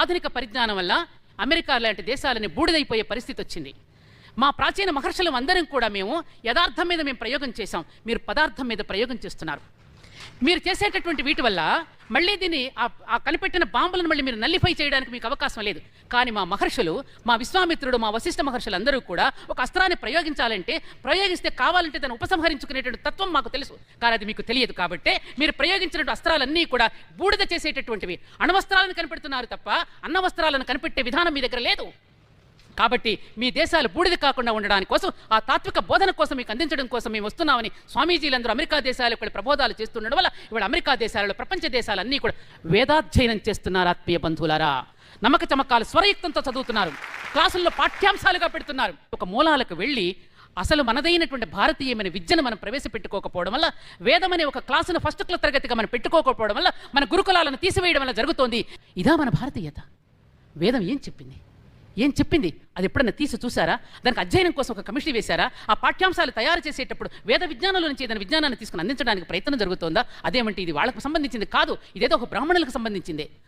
ఆధునిక పరిజ్ఞానం వల్ల అమెరికా లాంటి దేశాలని బూడిదైపోయే పరిస్థితి వచ్చింది. మా ప్రాచీన మహర్షులం అందరం కూడా మేము యథార్థం మీద మేము ప్రయోగం చేశాం. మీరు పదార్థం మీద ప్రయోగం చేస్తున్నారు. మీరు చేసేటటువంటి వీటి వల్ల మళ్ళీ దీన్ని ఆ- కనిపెట్టిన బాంబులను మళ్ళీ మీరు నల్లిఫై చేయడానికి మీకు అవకాశం లేదు. కానీ మా మహర్షులు మా విశ్వామిత్రుడు మా వశిష్ఠ మహర్షులు అందరూ కూడా ఒక అస్త్రాన్ని ప్రయోగించాలంటే ప్రయోగిస్తే కావాలంటే దాన్ని ఉపసంహరించుకునేటువంటి తత్వం మాకు తెలుసు. కానీ అది మీకు తెలియదు కాబట్టి మీరు ప్రయోగించినటువంటి అస్త్రాలన్నీ కూడా బూడిద చేసేటటువంటివి. అణవస్త్రాలను కనిపెడుతున్నారు తప్ప అన్నవస్త్రాలను కనిపెట్టే విధానం మీ దగ్గర లేదు. కాబట్టి మీ దేశాలు బూడిద కాకుండా ఉండడానికి కోసం ఆ తాత్విక బోధన కోసం మీకు అందించడం కోసం మేము వస్తున్నామని స్వామీజీలందరూ అమెరికా దేశాలకు కూడా ప్రబోధాలు చేస్తుండడం వల్ల ఇవాళ అమెరికా దేశాలలో ప్రపంచ దేశాలన్నీ కూడా వేదాధ్యయనం చేస్తున్నారు ఆత్మీయ బంధువులారా. నమ్మక చమకాలు స్వరయుక్తంతో చదువుతున్నారు. క్లాసుల్లో పాఠ్యాంశాలుగా పెడుతున్నారు. ఒక మూలాలకు వెళ్ళి అసలు మనదైనటువంటి భారతీయమైన విద్యను మనం ప్రవేశపెట్టుకోకపోవడం వల్ల వేదమనే ఒక క్లాసును ఫస్ట్ క్లాస్ తరగతిగా మనం పెట్టుకోకపోవడం వల్ల మన గురుకులాలను తీసివేయడం వల్ల జరుగుతోంది. ఇదా మన భారతీయత. వేదం ఏం చెప్పింది? ఏం చెప్పింది? అది ఎప్పుడన్నా తీసి చూసారా దానికి అధ్యయనం కోసం ఒక కమిషన్ వేశారా? ఆ పాఠ్యాంశాలు తయారు చేసేటప్పుడు వేద విజ్ఞానంలో నుంచి దాని విజ్ఞానాన్ని తీసుకుని అందించడానికి ప్రయత్నం జరుగుతోందా? అదేమంటే ఇది వాళ్ళకు సంబంధించింది కాదు ఇదేదో ఒక బ్రాహ్మణులకు సంబంధించింది.